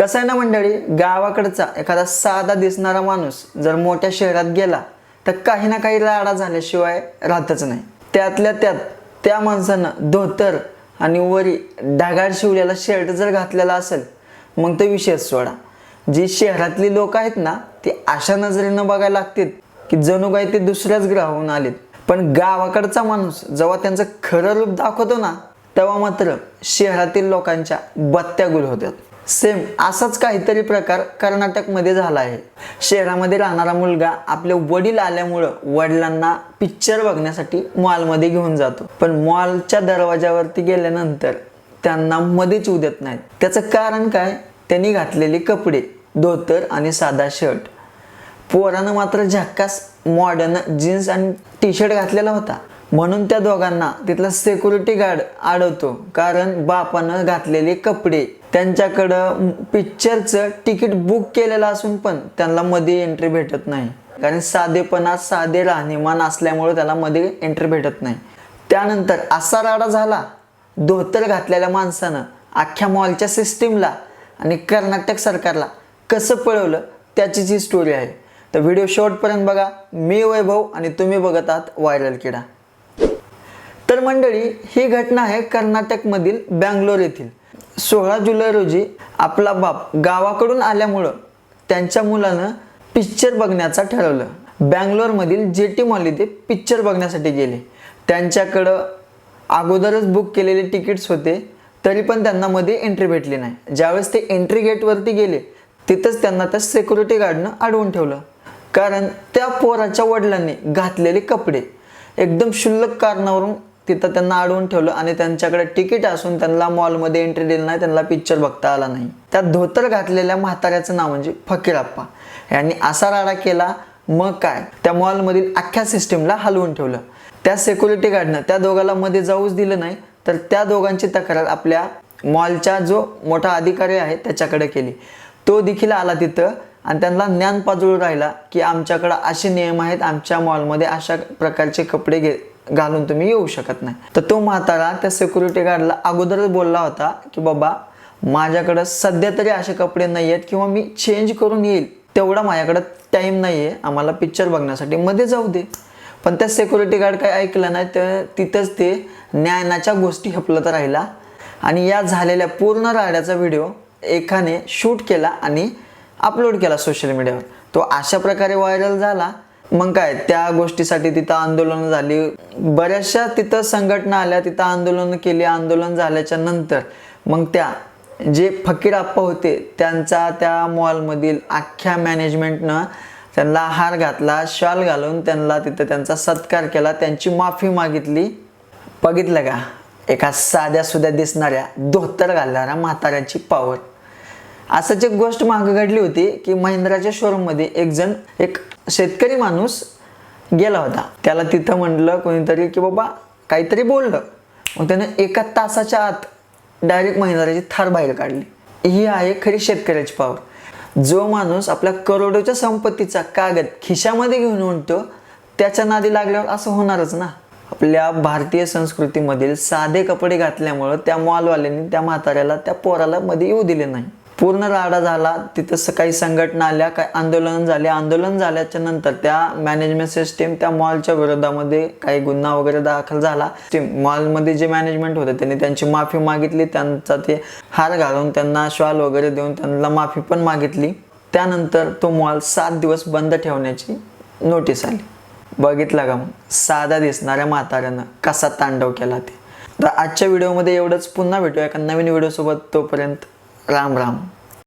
कसं आहे ना मंडळी गावाकडचा एखादा साधा दिसणारा माणूस जर मोठ्या शहरात गेला तर काही ना काही राडा झाल्याशिवाय राहतच नाही. त्यातल्या त्यात त्या माणसानं धोतर आणि वरी ढगाळ शिवलेला शर्ट जर घातलेला असेल मग तो विषयच सोडा. जी शहरातली लोक आहेत ना ती अशा नजरेनं बघायला लागतील की जणू काही ते दुसऱ्याच ग्रहाहून आलेत. पण गावाकडचा माणूस जेव्हा त्यांचं खरं रूप दाखवतो ना तेव्हा मात्र शहरातील लोकांच्या बत्त्या गुल होतात. सेम असाच काहीतरी प्रकार कर्नाटकमध्ये झाला आहे. शहरामध्ये राहणारा मुलगा आपले वडील आल्यामुळं वडिलांना पिक्चर बघण्यासाठी मॉलमध्ये घेऊन जातो. पण मॉलच्या दरवाजावरती गेल्यानंतर त्यांना मध्येच उद्यात देत नाहीत. त्याचं कारण काय? त्यांनी घातलेले कपडे धोतर आणि साधा शर्ट पोरानं मात्र झक्कास मॉडर्न जीन्स आणि टी शर्ट घातलेला होता. म्हणून त्या दोघांना तिथला सेक्युरिटी गार्ड अडवतो कारण बापानं घातलेले कपडे त्यांच्याकडं पिक्चरचं तिकीट बुक केलेलं असून पण त्यांना मध्ये एंट्री भेटत नाही. कारण साधेपणा साधे राहणीमान असल्यामुळे त्याला मध्ये एंट्री भेटत नाही. त्यानंतर असा राडा झाला धोतर घातलेल्या माणसानं अख्ख्या मॉलच्या सिस्टीमला आणि कर्नाटक सरकारला कसं पळवलं त्याचीच ही स्टोरी आहे. तर व्हिडिओ शॉर्टपर्यंत बघा. मी वैभव आणि तुम्ही बघत आहात व्हायरल किडा. तर मंडळी ही घटना आहे कर्नाटकमधील बँगलोर येथील. सोळा जुलै रोजी आपला बाप गावाकडून आल्यामुळं त्यांच्या मुलानं पिक्चर बघण्याचं ठरवलं. बँगलोरमधील जे टी मॉल इथे पिक्चर बघण्यासाठी गेले. त्यांच्याकडं अगोदरच बुक केलेले तिकीट्स होते तरी पण त्यांना मध्ये एंट्री भेटली नाही. ज्यावेळेस ते एंट्री गेटवरती गेले तिथंच त्यांना त्या सिक्युरिटी गार्डनं अडवून ठेवलं. कारण त्या पोराच्या वडिलांनी घातलेले कपडे एकदम क्षुल्लक कारणावरून तिथं त्यांना अडवून ठेवलं आणि त्यांच्याकडे तिकीट असून त्यांना मॉलमध्ये एंट्री दिली नाही त्यांना पिक्चर बघता आला नाही. त्या धोतर घातलेल्या म्हाताऱ्याचं नाव म्हणजे फकीराप्पा. यांनी असा राडा केला मग काय? त्या मॉलमधील अख्ख्या सिस्टीमला हलवून ठेवलं. त्या सिक्युरिटी गार्डनं त्या दोघाला मध्ये जाऊच दिलं नाही तर त्या दोघांची तक्रार आपल्या मॉलच्या जो मोठा अधिकारी आहे त्याच्याकडे केली. तो देखील आला तिथं आणि त्यांना ज्ञान पाजळू राहिला की आमच्याकडं असे नियम आहेत आमच्या मॉलमध्ये अशा प्रकारचे कपडे घे घालून तुम्ही येऊ शकत नाही. तर तो म्हातारा त्या सिक्युरिटी गार्डला अगोदरच बोलला होता की बाबा माझ्याकडं सध्या तरी असे कपडे नाही आहेत किंवा मी चेंज करून येईल. तेवढा माझ्याकडं टाईम नाही आहे आम्हाला पिक्चर बघण्यासाठी. मध्ये जाऊ दे. पण त्या सिक्युरिटी गार्ड काही ऐकलं नाही तर तिथंच ते ज्ञानाच्या गोष्टी हपलत राहिला. आणि या झालेल्या पूर्ण राड्याचा व्हिडिओ एकाने शूट केला आणि अपलोड केला सोशल मीडियावर तो अशा प्रकारे व्हायरल झाला मग काय त्या गोष्टीसाठी तिथं आंदोलनं झाली. बऱ्याचशा तिथं संघटना आल्या तिथं आंदोलन केली. आंदोलन झाल्याच्यानंतर मग त्या जे फकीर आप्पा होते त्यांचा त्या मॉलमधील अख्ख्या मॅनेजमेंटनं त्यांना हार घातला शॉल घालून त्यांना तिथं त्यांचा सत्कार केला. त्यांची माफी मागितली. बघितलं का? एका साध्या सुद्धा दिसणाऱ्या धोतर घालणाऱ्या म्हाताऱ्याची पावर असंच एक गोष्ट मागं घडली होती की महिंद्राच्या शोरूममध्ये एक जण एक शेतकरी माणूस गेला होता. त्याला तिथं म्हटलं कोणीतरी की बाबा काहीतरी बोललं. मग त्यानं एका तासाच्या आत डायरेक्ट महिनाऱ्याची थार बाहेर काढली. ही आहे खरी शेतकऱ्याची पावर जो माणूस आपल्या करोडोच्या संपत्तीचा कागद खिशामध्ये घेऊन म्हणतो त्याच्या नादी लागल्यावर असं होणारच ना. आपल्या भारतीय संस्कृतीमधील साधे कपडे घातल्यामुळं त्या मॉलवाल्यांनी त्या म्हाताऱ्याला त्या पोराला मध्ये येऊ दिले नाही. पूर्ण राडा झाला तिथं स- काही संघटना आल्या काही आंदोलन झाले. आंदोलन झाल्याच्यानंतर त्या मॅनेजमेंट सिस्टीम त्या मॉलच्या विरोधामध्ये काही गुन्हा वगैरे दाखल झाला. ते मॉलमध्ये जे मॅनेजमेंट होते त्यांनी त्यांची माफी मागितली. त्यांचा ते हार घालून त्यांना शॉल वगैरे देऊन त्यांना माफी पण मागितली. त्यानंतर तो मॉल सात दिवस बंद ठेवण्याची नोटीस आली. बघितला का मग? साधा दिसणाऱ्या म्हाताऱ्यानं कसा तांडव केला ते. तर आजच्या व्हिडिओमध्ये एवढंच. पुन्हा भेटूया एका नवीन व्हिडिओसोबत तोपर्यंत राम राम